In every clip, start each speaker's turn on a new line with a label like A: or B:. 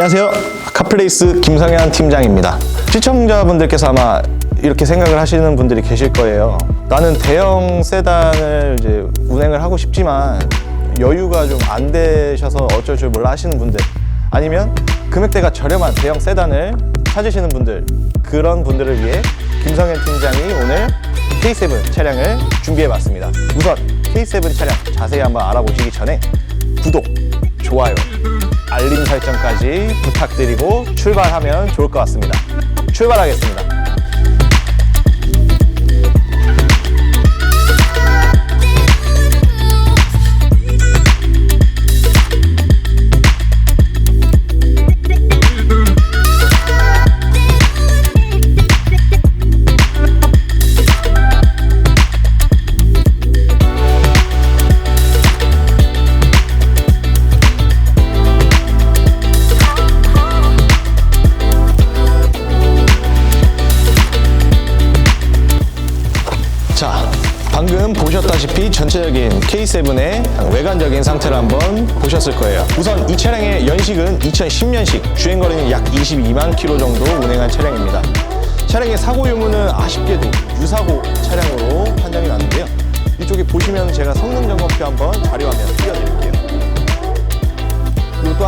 A: 안녕하세요. 카플레이스 김성현 팀장입니다. 시청자분들께서 아마 이렇게 생각을 하시는 분들이 계실 거예요. 나는 대형 세단을 이제 운행을 하고 싶지만 여유가 좀 안 되셔서 어쩔 줄 몰라 하시는 분들 아니면 금액대가 저렴한 대형 세단을 찾으시는 분들 그런 분들을 위해 김성현 팀장이 오늘 K7 차량을 준비해 봤습니다. 우선 K7 차량 자세히 한번 알아보시기 전에 구독, 좋아요, 알림 설정까지 부탁드리고 출발하면 좋을 것 같습니다. 출발하겠습니다. 전체적인 K7의 외관적인 상태를 한번 보셨을 거예요. 우선 이 차량의 연식은 2010년식, 주행거리는 약 22만 킬로 정도 운행한 차량입니다. 차량의 사고 유무는 아쉽게도 유사고 차량으로 판정이 났는데요. 이쪽에 보시면 제가 성능 점검표 한번 자료화면 띄워드릴게요.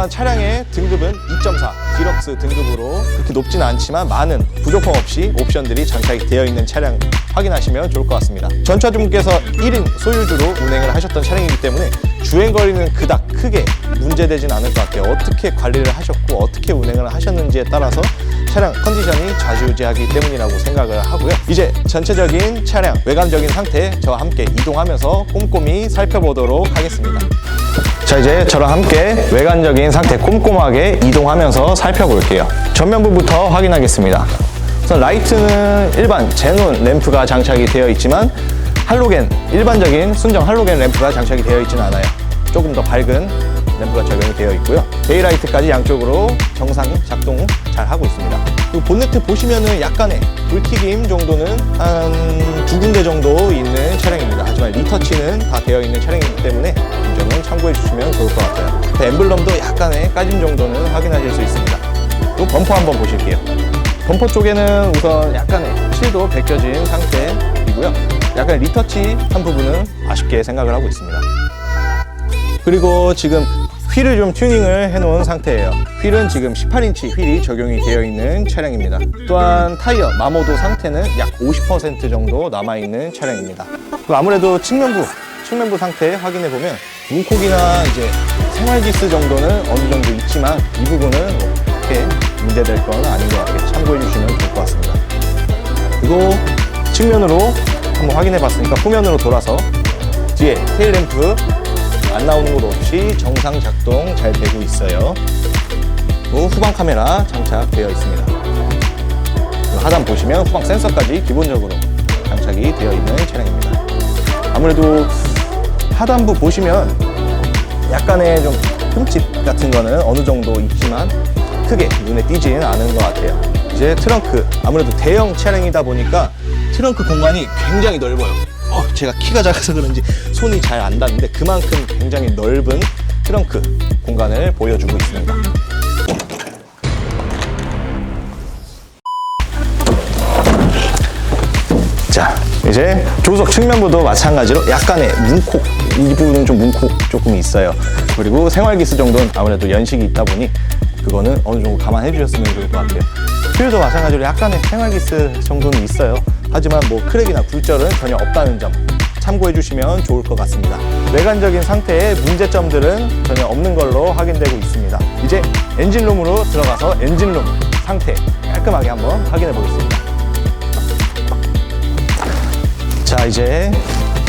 A: 또한 차량의 등급은 2.4 디럭스 등급으로 그렇게 높지는 않지만 많은 부족함 없이 옵션들이 장착이 되어 있는 차량 확인하시면 좋을 것 같습니다. 전차주분께서 1인 소유주로 운행을 하셨던 차량이기 때문에 주행 거리는 그닥 크게 문제되진 않을 것 같아요. 어떻게 관리를 하셨고 어떻게 운행을 하셨는지에 따라서 차량 컨디션이 좌지우지하기 때문이라고 생각을 하고요. 이제 전체적인 차량 외관적인 상태 저와 함께 이동하면서 꼼꼼히 살펴보도록 하겠습니다. 자 이제 저랑 함께 외관적인 상태 꼼꼼하게 이동하면서 살펴볼게요. 전면부부터 확인하겠습니다. 우선 라이트는 일반 제논 램프가 장착이 되어 있지만 할로겐 일반적인 순정 할로겐 램프가 장착이 되어 있지는 않아요. 조금 더 밝은 램프가 적용이 되어 있고요. 데이라이트까지 양쪽으로 정상 작동 잘 하고 있습니다 그리고 본네트 보시면은 약간의 불튀김 정도는 한 두 군데 정도 있는 차량입니다. 하지만 리터치는 다 되어 있는 차량이기 때문에 이 점은 참고해 주시면 좋을 것 같아요. 그 엠블럼도 약간의 까짐 정도는 확인하실 수 있습니다. 그리고 범퍼 한번 보실게요. 범퍼 쪽에는 우선 약간의 실도 벗겨진 상태이고요. 약간 리터치 한 부분은 아쉽게 생각을 하고 있습니다. 그리고 지금 휠을 좀 튜닝을 해놓은 상태예요. 휠은 지금 18인치 휠이 적용이 되어 있는 차량입니다. 또한 타이어 마모도 상태는 약 50% 정도 남아있는 차량입니다. 아무래도 측면부, 측면부 상태 확인해 보면 문콕이나 이제 생활기스 정도는 어느 정도 있지만 이 부분은 뭐 크게 문제될 건 아닌 것 같아요. 참고해 주시면 좋을 것 같습니다. 그리고 측면으로 한번 확인해 봤으니까 후면으로 돌아서 뒤에 테일램프 안 나오는 곳 없이 정상 작동 잘 되고 있어요. 후방 카메라 장착되어 있습니다. 그리고 하단 보시면 후방 센서까지 기본적으로 장착이 되어 있는 차량입니다. 아무래도 하단부 보시면 약간의 좀 흠집 같은 거는 어느 정도 있지만 크게 눈에 띄지는 않은 것 같아요. 이제 트렁크 아무래도 대형 차량이다 보니까 트렁크 공간이 굉장히 넓어요. 어, 제가 키가 작아서 그런지 손이 잘 안 닿는데 그만큼 굉장히 넓은 트렁크 공간을 보여주고 있습니다. 자, 이제 조석 측면부도 마찬가지로 약간의 문콕, 이 부분은 좀 문콕 조금 있어요. 그리고 생활기스 정도는 아무래도 연식이 있다 보니 그거는 어느 정도 감안해 주셨으면 좋을 것 같아요. 휠도 마찬가지로 약간의 생활기스 정도는 있어요. 하지만 뭐 크랙이나 굴절은 전혀 없다는 점 참고해 주시면 좋을 것 같습니다. 외관적인 상태의 문제점들은 전혀 없는 걸로 확인되고 있습니다. 이제 엔진룸으로 들어가서 엔진룸 상태 깔끔하게 한번 확인해 보겠습니다. 자 이제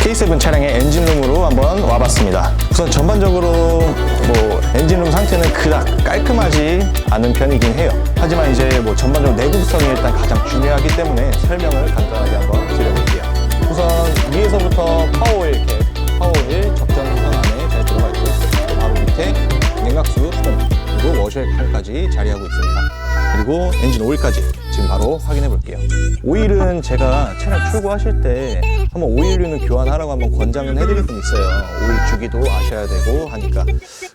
A: K7 차량의 엔진룸으로 한번 와봤습니다. 우선 전반적으로 뭐 엔진룸 상태는 그닥 깔끔하지 않은 편이긴 해요. 하지만 이제 뭐 전반적으로 내구성이 일단 가장 중요하기 때문에 설명을 간단하게 한번 드려볼게요. 우선 위에서부터 파워오일 캡, 파워오일 적정선 안에 잘 들어가 있고요. 바로 밑에 냉각수 통, 그리고 워셔 통까지 자리하고 있습니다. 그리고 엔진 오일까지 지금 바로 확인해 볼게요. 오일은 제가 차량 출고하실 때 한번 오일류는 교환하라고 한번 권장은 해드릴 수 있어요. 오일 주기도 아셔야 되고 하니까.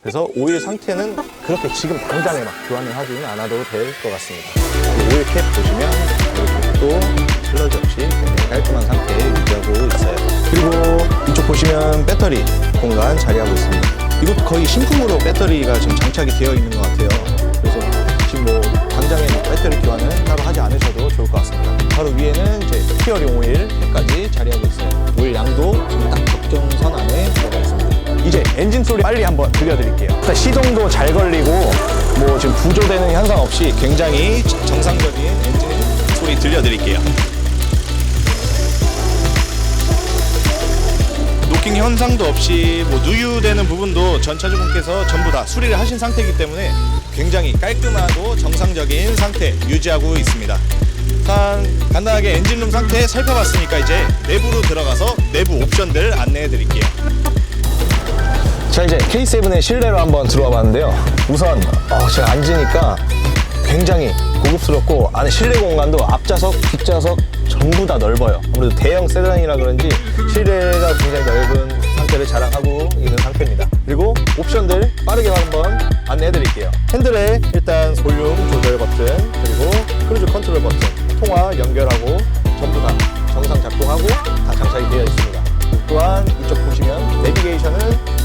A: 그래서 오일 상태는 그렇게 지금 당장에 막 교환을 하지는 않아도 될 것 같습니다. 오일 캡 보시면 이렇게 또 슬러지 없이 굉장히 깔끔한 상태에 유지하고 있어요. 그리고 이쪽 보시면 배터리 공간 자리하고 있습니다. 이것도 거의 신품으로 배터리가 지금 장착이 되어 있는 것 같아요. 그래서 지금 뭐 당장에 뭐 배터리 교환은 따로 하지 않으셔도 좋을 것 같습니다. 바로 위에는 이제 스티어링 오일 팩까지 자리하고 있어요. 오일 양도 딱 적정선 안에 들어가 있습니다. 이제 엔진 소리 빨리 한번 들려드릴게요. 시동도 잘 걸리고 뭐 지금 부조되는 현상 없이 굉장히 정상적인 엔진 소리 들려드릴게요. 노킹 현상도 없이 뭐 누유되는 부분도 전 차주분께서 전부 다 수리를 하신 상태이기 때문에 굉장히 깔끔하고 정상적인 상태 유지하고 있습니다. 일단 간단하게 엔진룸 상태 살펴봤으니까 이제 내부로 들어가서 내부 옵션들 안내해 드릴게요. 자 이제 K7의 실내로 한번 들어와 봤는데요. 우선 어, 제가 앉으니까 굉장히 고급스럽고 안에 실내 공간도 앞좌석, 뒷좌석 전부 다 넓어요. 아무래도 대형 세단이라 그런지 실내가 굉장히 넓은 상태를 자랑하고 있는 상태입니다. 그리고 옵션들 빠르게 한번 안내해 드릴게요. 핸들에 일단 볼륨 조절 버튼 그리고 크루즈 컨트롤 버튼 통화 연결하고 전부 다 정상 작동하고 다 장착이 되어 있습니다. 또한 이쪽 보시면 내비게이션은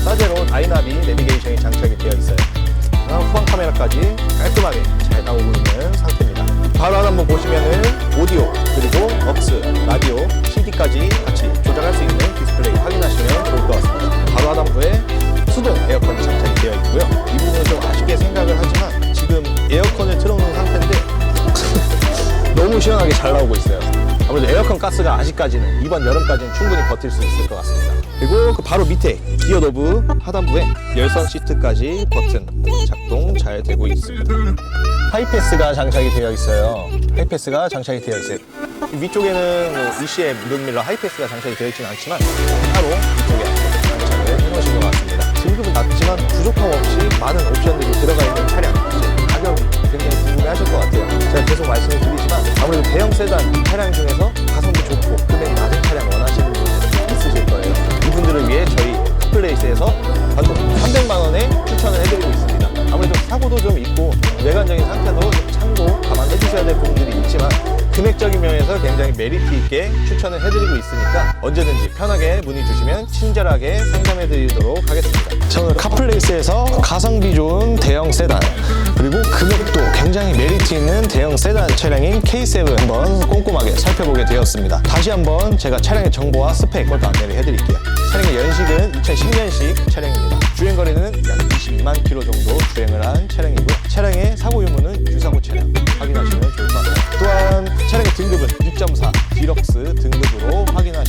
A: 사제로 다이나비 내비게이션이 장착이 되어 있어요. 후방 카메라까지 깔끔하게 잘 나오고 있는 상태입니다. 바로 한번 보시면은 오디오 그리고 억스, 라디오, CD까지 같이 조작할 수 있는 디스플레이 확인하시면 좋을 것 같습니다. 바로 하단부에 수동 에어컨이 장착이 되어 있고요. 이 부분은 좀 아쉽게 생각을 하지만 지금 에어컨을 틀어놓은 상태인데 너무 시원하게 잘 나오고 있어요. 아무래도 에어컨 가스가 아직까지는 이번 여름까지는 충분히 버틸 수 있을 것 같습니다. 그리고 그 바로 밑에 기어 노브 하단부에 열선 시트까지 버튼 작동 잘 되고 있습니다. 하이패스가 장착이 되어 있어요. 하이패스가 장착이 되어 있어요. 이 위쪽에는 뭐 ECM 룸밀러 하이패스가 장착이 되어 있지는 않지만 따로 이쪽에 장착을 해놓으신 것 같습니다. 등급은 낮지만 부족함 없이 많은 옵션들이 들어가 있는 차량. 가격이 굉장히 궁금해하실 것 같아요. 제가 계속 말씀을 드리지만 아무래도 대형 세단 차량 중에서 가성비 좋고 금액 낮은 차량 원하시는 분들 있으실 거예요. 이분들을 위해 저희 카플레이스에서 단독 300만 원에 추천을 해드리고 있습니다. 아무래도 사고도 좀 있고 외관적인 상태도 좀 참고 감안해 주셔야 될 부분들이 있지만 금액적인 면에서 굉장히 메리트 있게 추천을 해드리고 있으니까 언제든지 편하게 문의 주시면 친절하게 상담해 드리도록 하겠습니다. 저는 카플레이스에서 가성비 좋은 대형 세단 그리고 금액도 굉장히 메리트 있는 대형 세단 차량인 K7 한번 꼼꼼하게 살펴보게 되었습니다. 다시 한번 제가 차량의 정보와 스펙 먼저 안내를 해드릴게요. 차량의 연식은 2010년식 차량입니다. 주행 거리는 약 22만 킬로 정도 주행을 한 차량이고요. 차량의 사고 유무는 유사고 차량 확인하시면 좋을 것 같아요. 또한 차량의 등급은 2.4 디럭스 등급으로 확인하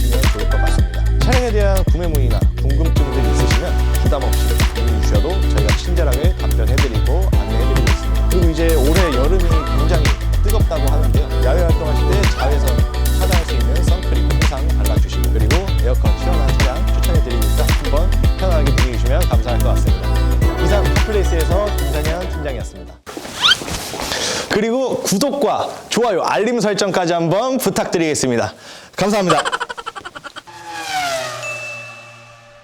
A: 구독과 좋아요, 알림 설정까지 한번 부탁드리겠습니다. 감사합니다.